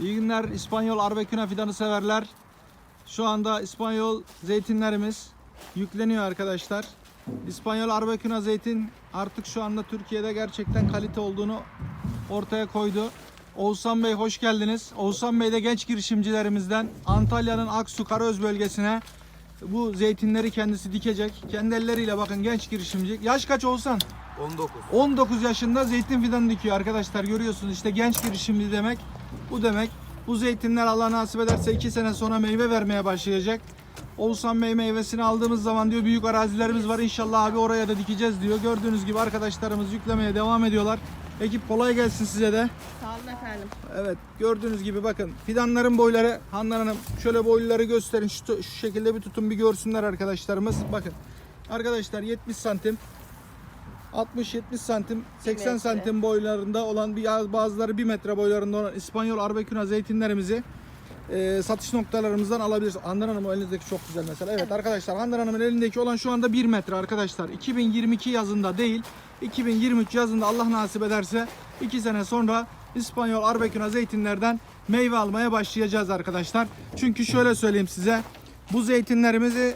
İyi günler İspanyol Arbequina fidanı severler. Şu anda İspanyol zeytinlerimiz yükleniyor arkadaşlar. İspanyol Arbequina zeytin artık şu anda Türkiye'de gerçekten kalite olduğunu ortaya koydu. Oğuzhan Bey hoş geldiniz. Oğuzhan Bey de genç girişimcilerimizden Antalya'nın Aksu Karaöz bölgesine bu zeytinleri kendisi dikecek. Kendi elleriyle bakın genç girişimci. Yaş kaç Oğuzhan? 19. 19 yaşında zeytin fidanı dikiyor arkadaşlar görüyorsunuz işte genç girişimci demek bu demek. Bu zeytinler Allah nasip ederse 2 sene sonra meyve vermeye başlayacak. Oğuzhan Bey meyvesini aldığımız zaman diyor büyük arazilerimiz var inşallah abi oraya da dikeceğiz diyor. Gördüğünüz gibi arkadaşlarımız yüklemeye devam ediyorlar. Ekip kolay gelsin size de. Sağ olun efendim. Evet gördüğünüz gibi bakın fidanların boyları Handan Hanım şöyle boyları gösterin şu, şu şekilde bir tutun bir görsünler arkadaşlarımız. Bakın arkadaşlar 70 santim 60-70 santim 80 metre. santim boylarında olan bir bazıları 1 metre boylarında olan İspanyol Arbequina zeytinlerimizi e, satış noktalarımızdan alabilirsiniz. Handan Hanım elinizdeki çok güzel mesela. Evet, arkadaşlar Handan Hanım'ın elindeki olan şu anda 1 metre arkadaşlar. 2022 yazında değil 2023 yazında Allah nasip ederse 2 sene sonra İspanyol Arbequina zeytinlerden meyve almaya başlayacağız arkadaşlar. Çünkü şöyle söyleyeyim size. Bu zeytinlerimizi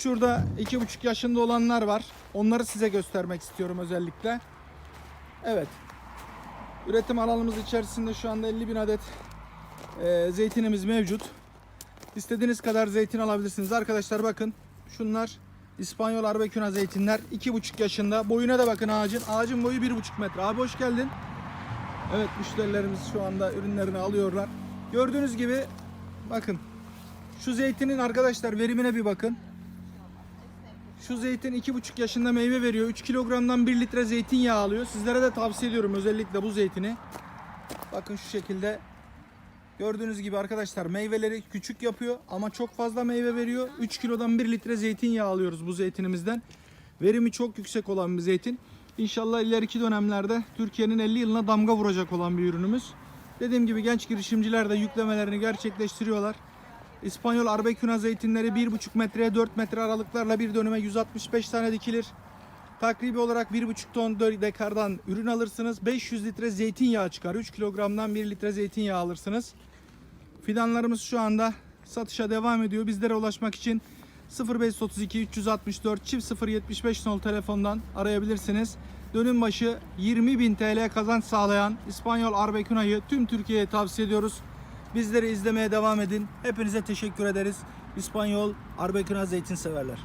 şurada 2,5 yaşında olanlar var. Onları size göstermek istiyorum özellikle. Evet. Üretim alanımız içerisinde şu anda 50 bin adet e, zeytinimiz mevcut. İstediğiniz kadar zeytin alabilirsiniz. Arkadaşlar bakın şunlar İspanyol Arbequina zeytinler 2,5 yaşında. Boyuna da bakın ağacın. Ağacın boyu 1,5 metre. Abi hoş geldin. Evet müşterilerimiz şu anda ürünlerini alıyorlar. Gördüğünüz gibi bakın şu zeytinin arkadaşlar verimine bir bakın. Şu zeytin 2,5 yaşında meyve veriyor. 3 kilogramdan 1 litre zeytinyağı alıyor. Sizlere de tavsiye ediyorum özellikle bu zeytini. Bakın şu şekilde Gördüğünüz gibi arkadaşlar meyveleri küçük yapıyor ama çok fazla meyve veriyor. 3 kilodan 1 litre zeytinyağı alıyoruz bu zeytinimizden. Verimi çok yüksek olan bir zeytin. İnşallah ileriki dönemlerde Türkiye'nin 50 yılına damga vuracak olan bir ürünümüz. Dediğim gibi genç girişimciler de yüklemelerini gerçekleştiriyorlar. İspanyol Arbequina zeytinleri 1,5 metreye 4 metre aralıklarla bir dönüme 165 tane dikilir. Takribi olarak 1,5 ton dekardan ürün alırsınız. 500 litre zeytinyağı çıkar. 3 kilogramdan 1 litre zeytinyağı alırsınız. Fidanlarımız şu anda satışa devam ediyor. Bizlere ulaşmak için 0532 364 çift 075 nol telefondan arayabilirsiniz. Dönüm başı 20.000 TL kazanç sağlayan İspanyol Arbequina'yı tüm Türkiye'ye tavsiye ediyoruz. Bizleri izlemeye devam edin. Hepinize teşekkür ederiz. İspanyol Arbequina zeytin severler.